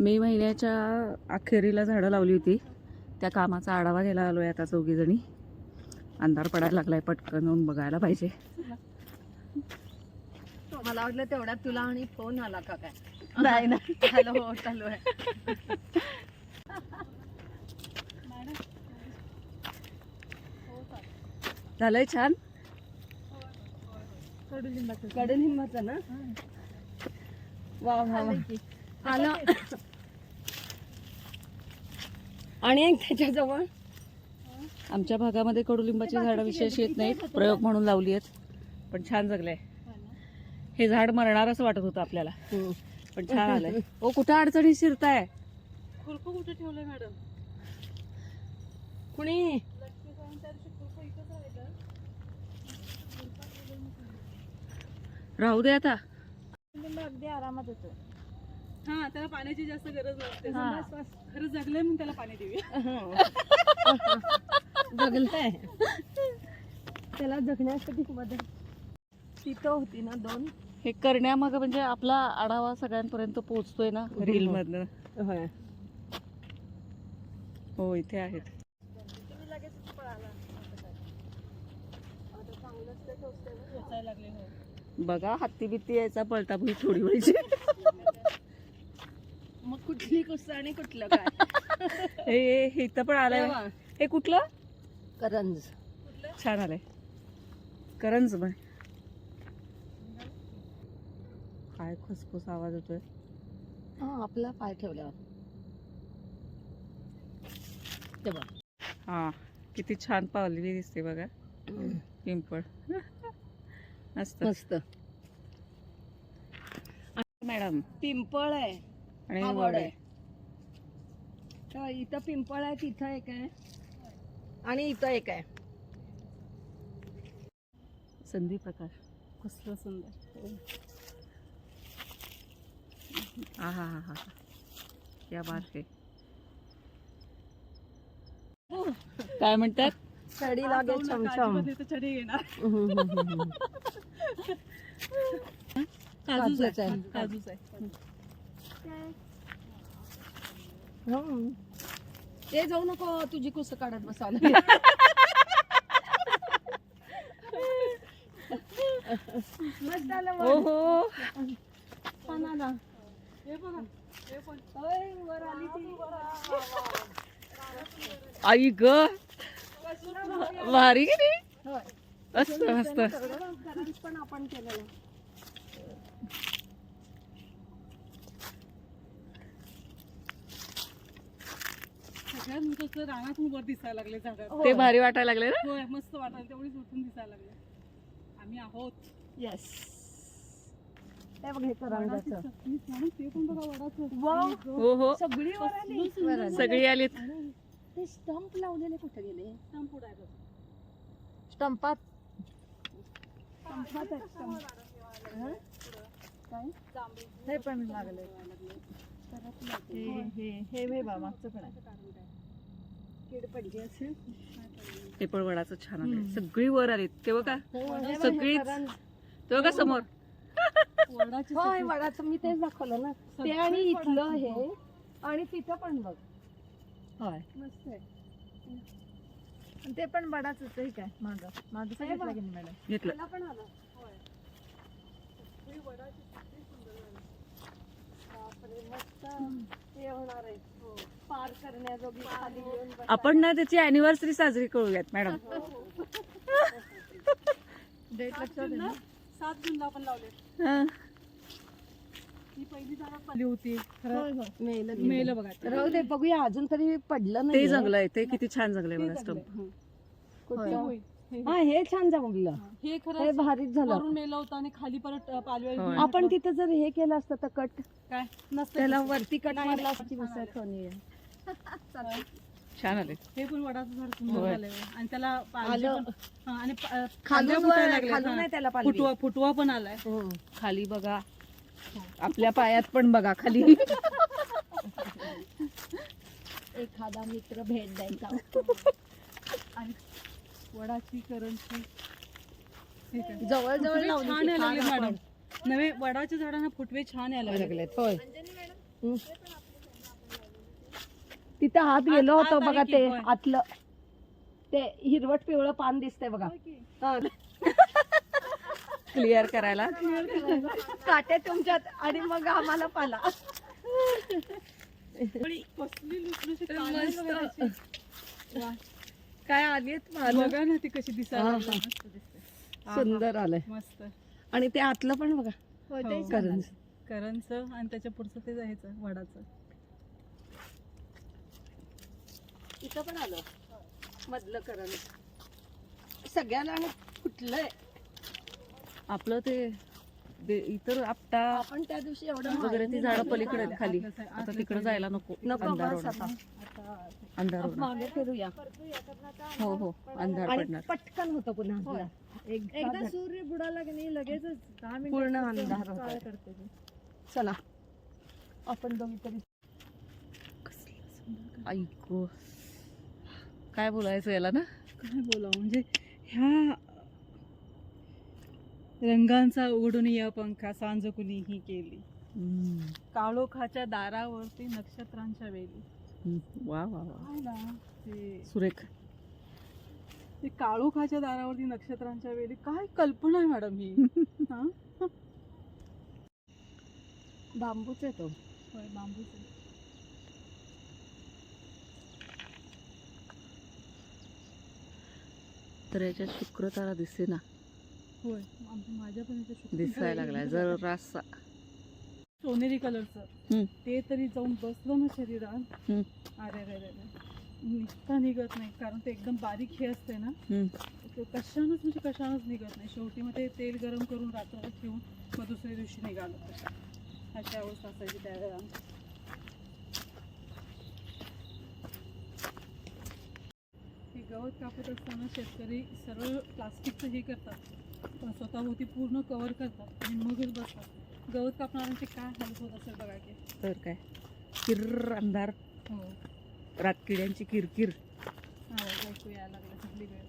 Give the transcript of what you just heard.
मे महिन्याच्या अखेरीला झाडं लावली होती. त्या कामाचा आढावा घ्यायला आलो आहे आता चौघीजणी. अंधार पडायला लागलाय पटकन येऊन बघायला पाहिजे. मला वाटलं तेवढ्यात तुला आणि फोन आला का काय? नाही ना हॅलो हो चालू आहे. झालंय छान? कडुलिंबाचं. ना? वा वा वा आलं. आणि एक त्याच्याजवळ आमच्या भागामध्ये कडुलिंबाची झाडं विशेष येत नाहीत. प्रयोग म्हणून लावली आहेत. पण छान जगलंय. हे झाड मरणार असं वाटत होतं आपल्याला. पण छान आलंय. ओ कुठं अडचणी शिरताय? खुरपं कुठे ठेवलंय मॅडम? कुणी? राहू दे आता. अगदी आरामात होतो हा त्याला पाण्याची जास्त गरज नसते. हा. खरं जगलंय म्हणून त्याला पाणी देऊया. जगलंय त्याला जगण्यासाठी मदत. तिथं होती ना दोन. हे करण्यामागं म्हणजे आपला आढावा सगळ्यांपर्यंत पोहोचतोय ना? रील मधनं होय. हो इथे आहेत. लागले हो बघा हत्ती बित्ती यायचा पळता भुई थोडी व्हायची. मग कुठली कुस्सा आणि कुठलं काय? हे हे इथं पण आलंय. तेव्हा. हे कुठलं? करंज. छान आलंय. करंज पण. काय खुसफुस आवाज होतोय हा आपला पाय ठेवल्यावर. हा किती छान पावलेली दिसते बघा. पिंपळ. मस्त. मस्त. मॅडम. पिंपळ आहे. आणि हा वड. वड आहे आहे तर इथं पिंपळ आहे तिथं एक आहे. आणि इथं एक आहे. संधी प्रकाश. कसलं सुंदर. हा हा हा हा. या बात आहे काय म्हणतात? चढी लागेल छमछम चढी येणार. काजूच काजूच आहे. काजूच आहे. हम्म. ते जाऊ नको तुझी कुस काढत बसायला मस्त आलं हो हो छान आला. बघा पण. होय, वर आली ती. आई ग. भारी की नाही होय. मस्त मस्त. घरात पण आपण केलेलं. सगळ्यात रानातून वर दिसायला लागले झाड ते भारी वाटायला लागले ना? होय मस्त वाटायला तेवढीच उठून दिसायला लागले. आम्ही आहोत. येस ते बघ हे ते पण बघा वडाचं. हो हो. सगळी वर आली सगळी आलीत. ते स्टंप लावलेले कुठे गेले? स्टंप बघ. स्टंपात स्टंपात. हं? काय? हे पण लागले. हे हे हे हे बा मागचं पण आहे. ते पण वडाचं छान आलंय. सगळी वर आलीत. ते बघा. हे सगळीच. करंज. ते बघा समोर. वडाची होय वडाचं मी तेच दाखवलं ना. ते आणि इथलं हे आणि तिथं पण बघ. होय. मस्त आहे. आणि ते पण वडाच आहे काय? माझं माझं की मॅडम? घेतलं. त्याला पण आलं. होय. वडाची किती सुंदर झाली. बापरे मस्त हे होणार आहे हो. पार करण्याजोगी खाली येऊन बस आपण ना त्याची अॅनिव्हर्सरी साजरी करूयात मॅडम. डेट सात लक्षात आहे सात जूनला आपण लावले पहिली झाडं पडली होती. मेलं बघा. ते. राहू दे बघूया अजून तरी पडलं ते नाही जंगलंय ते किती छान जंगलंय ते बघा. स्टंप. हे- हा हे छान जमलं हे हे खरं भारीच झालं वरून मेलं होतं आणि खाली परत अ, पालव्या होय. घेऊन आपण तिथं जर हे केलं असतं तर कट काय नसतं त्याला. वरती कट नाही, मारला नाही. असती आहे. छान आले हे पण वडाचं झाड सुंदर होय. झालंय आणि त्याला पालवी आलं. पण- हा, आणि प- अ, खालून फुटायला. खालून हा. आहे त्याला पालवी. फुटवा फुटवा पण आलाय हम्म. खाली बघा आपल्या पायात पण बघा खाली एखादा मित्र भेट द्यायचा आणि वडाची करंची काय? जवळ जवळ छान ती यायला लागले. मॅडम. नवे वडाच्या झाडांना फुटवे छान यायला लागले. लागलेत. होय. तिथे आत गेलो होतो बघा ते? आतलं. ते हिरवट पिवळं पान दिसतंय बघा. क्लिअर करायला. काटे तुमच्यात आणि मग आम्हाला पाला. कसली लुसलुशीत काय पानं बघा ना ती कशी दिसायला हा, लागली. हा. मस्त दिसते हा, सुंदर आलंय हा. मस्त आणि ते आतलं पण बघा हो. करंज. करंजचं आणि त्याच्या पुढचं ते जायचं वडाचं इथं पण आलं मधलं करण सगळ्याला आणि कुठलंय आपलं ते इतर आपटा आपण त्या दिवशी एवढं वगैरे ती झाडं पलीकडे आहेत खाली. आता तिकडे. जायला नको. नको अंधार मागे फिरूया. हो हो. अंधार पडणार. पटकन होतं पुन्हा. एकदा सूर्य बुडाला की नाही लगेचच दहा पूर्ण अंधार करते. चला. आपण दोघी तरी ऐकू. काय बोलायचं याला ना? काय बोलावं? म्हणजे ह्या रंगांचा उघडून या पंखा सांज कुणीही केली. काळोखाच्या दारावरती नक्षत्रांच्या वेली. वा वा वा. ते सुरेख. ते काळोखाच्या दारावरती नक्षत्रांच्या वेली. काय कल्पना आहे मॅडम ही? बांबूच येतो होय बांबूच आहे. तर याच्यात शुक्र तारा दिसे ना होय. माझ्या पण इथे दिसायला लागलाय. जर रास्ता. सोनेरी कलरचं. ते तरी जाऊन बसलं ना शरीरात. अरे रे रे रे. निघता निघत नाही कारण ते एकदम बारीक हे असते ना. ते कशानंच म्हणजे कशानंच निघत नाही. शेवटी मग ते तेल गरम करून रात्रभर ठेवून मग दुसऱ्या दिवशी निघालं. अशी अवस्था असायची त्यावेळेला हे गवत कापत असताना शेतकरी सरळ प्लास्टिकचं हे करतात. पण स्वतःभोवती पूर्ण कव्हर करतात आणि मगच बसतात. गवत कापणाऱ्यांचे काय हाल होत असेल बघा की. तर काय? किर्र अंधार. हो. रातकिड्यांची किरकिर. आवाज ऐकू यायला लागला. चांगली वेळ